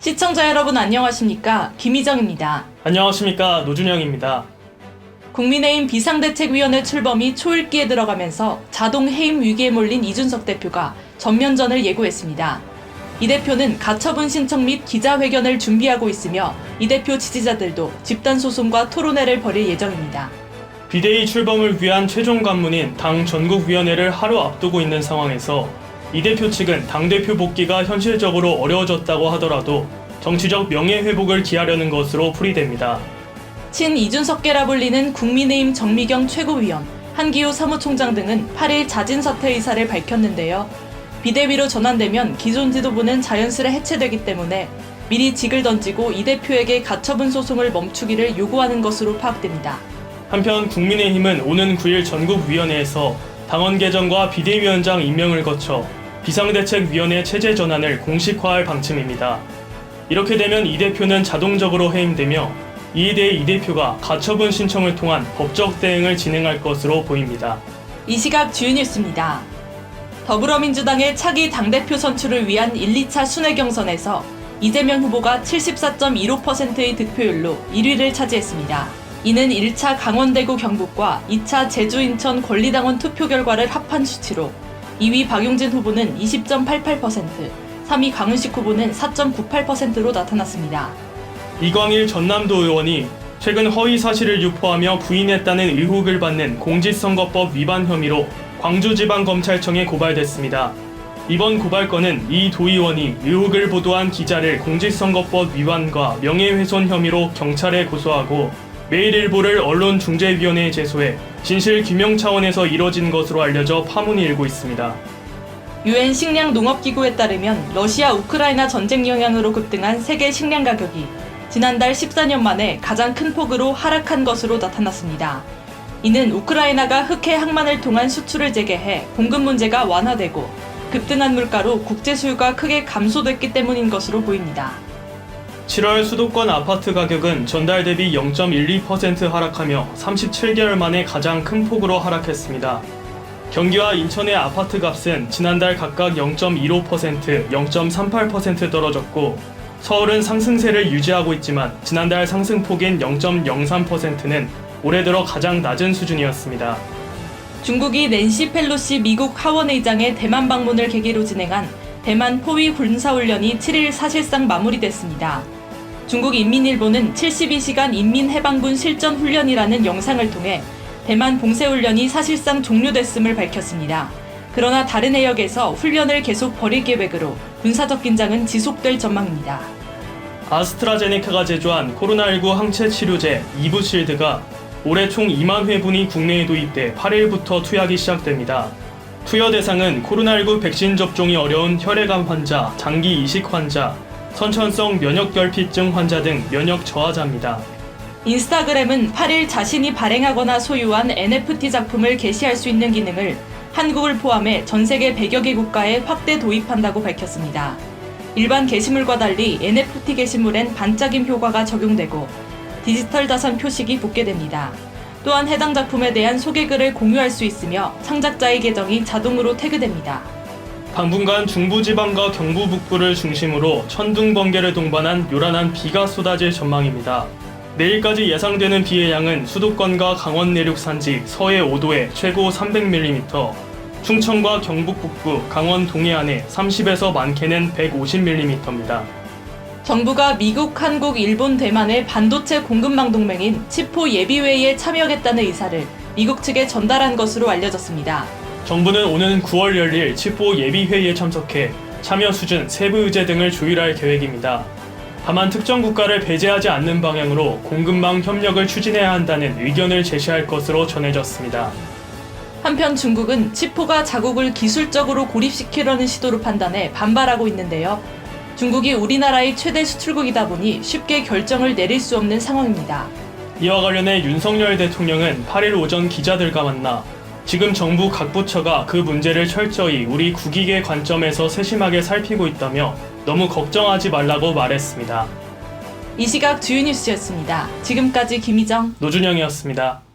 시청자 여러분 안녕하십니까? 김희정입니다. 안녕하십니까 노준영입니다. 국민의힘 비상대책위원회 출범이 초읽기에 들어가면서 자동 해임 위기에 몰린 이준석 대표가 전면전을 예고했습니다. 이 대표는 가처분 신청 및 기자회견을 준비하고 있으며 이 대표 지지자들도 집단 소송과 토론회를 벌일 예정입니다. 비대위 출범을 위한 최종 관문인 당 전국위원회를 하루 앞두고 있는 상황에서 이 대표 측은 당대표 복귀가 현실적으로 어려워졌다고 하더라도 정치적 명예회복을 기하려는 것으로 풀이됩니다. 친 이준석계라 불리는 국민의힘 정미경 최고위원, 한기호 사무총장 등은 8일 자진 사퇴 의사를 밝혔는데요. 비대위로 전환되면 기존 지도부는 자연스레 해체되기 때문에 미리 직을 던지고 이 대표에게 가처분 소송을 멈추기를 요구하는 것으로 파악됩니다. 한편 국민의힘은 오는 9일 전국위원회에서 당원 개정과 비대위원장 임명을 거쳐 비상대책위원회 체제 전환을 공식화할 방침입니다. 이렇게 되면 이 대표는 자동적으로 해임되며 이에 대해 이 대표가 가처분 신청을 통한 법적 대응을 진행할 것으로 보입니다. 이 시각 주요 뉴스입니다. 더불어민주당의 차기 당대표 선출을 위한 1, 2차 순회 경선에서 이재명 후보가 74.15%의 득표율로 1위를 차지했습니다. 이는 1차 강원대구 경북과 2차 제주 인천 권리당원 투표 결과를 합한 수치로 2위 박용진 후보는 20.88%, 3위 강은식 후보는 4.98%로 나타났습니다. 이광일 전남도 의원이 최근 허위 사실을 유포하며 부인했다는 의혹을 받는 공직선거법 위반 혐의로 광주지방검찰청에 고발됐습니다. 이번 고발건은 이 도의원이 의혹을 보도한 기자를 공직선거법 위반과 명예훼손 혐의로 경찰에 고소하고 매일일보를 언론중재위원회에 제소해 진실 규명 차원에서 이뤄진 것으로 알려져 파문이 일고 있습니다. 유엔 식량 농업기구에 따르면 러시아 우크라이나 전쟁 영향으로 급등한 세계 식량 가격이 지난달 14년 만에 가장 큰 폭으로 하락한 것으로 나타났습니다. 이는 우크라이나가 흑해 항만을 통한 수출을 재개해 공급 문제가 완화되고 급등한 물가로 국제 수요가 크게 감소됐기 때문인 것으로 보입니다. 7월 수도권 아파트 가격은 전달 대비 0.12% 하락하며 37개월 만에 가장 큰 폭으로 하락했습니다. 경기와 인천의 아파트 값은 지난달 각각 0.15%, 0.38% 떨어졌고 서울은 상승세를 유지하고 있지만 지난달 상승폭인 0.03%는 올해 들어 가장 낮은 수준이었습니다. 중국이 낸시 펠로시 미국 하원의장의 대만 방문을 계기로 진행한 대만 포위 군사훈련이 7일 사실상 마무리됐습니다. 중국 인민일보는 72시간 인민해방군 실전 훈련이라는 영상을 통해 대만 봉쇄훈련이 사실상 종료됐음을 밝혔습니다. 그러나 다른 해역에서 훈련을 계속 벌일 계획으로 군사적 긴장은 지속될 전망입니다. 아스트라제네카가 제조한 코로나19 항체 치료제 이브실드가 올해 총 2만 회분이 국내에 도입돼 8일부터 투약이 시작됩니다. 투여 대상은 코로나19 백신 접종이 어려운 혈액암 환자, 장기 이식 환자, 선천성 면역결핍증 환자 등 면역 저하자입니다. 인스타그램은 8일 자신이 발행하거나 소유한 NFT 작품을 게시할 수 있는 기능을 한국을 포함해 전 세계 100여 개 국가에 확대 도입한다고 밝혔습니다. 일반 게시물과 달리 NFT 게시물엔 반짝임 효과가 적용되고 디지털 자산 표식이 붙게 됩니다. 또한 해당 작품에 대한 소개글을 공유할 수 있으며 창작자의 계정이 자동으로 태그됩니다. 당분간 중부지방과 경부 북부를 중심으로 천둥 번개를 동반한 요란한 비가 쏟아질 전망입니다. 내일까지 예상되는 비의 양은 수도권과 강원 내륙 산지 서해 5도에 최고 300mm, 충청과 경북 북부, 강원 동해안에 30에서 많게는 150mm입니다. 정부가 미국, 한국, 일본, 대만의 반도체 공급망 동맹인 치포 예비회의에 참여하겠다는 의사를 미국 측에 전달한 것으로 알려졌습니다. 정부는 오는 9월 열릴 치포 예비회의에 참석해 참여 수준, 세부 의제 등을 조율할 계획입니다. 다만 특정 국가를 배제하지 않는 방향으로 공급망 협력을 추진해야 한다는 의견을 제시할 것으로 전해졌습니다. 한편 중국은 치포가 자국을 기술적으로 고립시키려는 시도로 판단해 반발하고 있는데요. 중국이 우리나라의 최대 수출국이다 보니 쉽게 결정을 내릴 수 없는 상황입니다. 이와 관련해 윤석열 대통령은 8일 오전 기자들과 만나 지금 정부 각 부처가 그 문제를 철저히 우리 국익의 관점에서 세심하게 살피고 있다며 너무 걱정하지 말라고 말했습니다. 이 시각 주요 뉴스였습니다. 지금까지 김희정, 노준영이었습니다.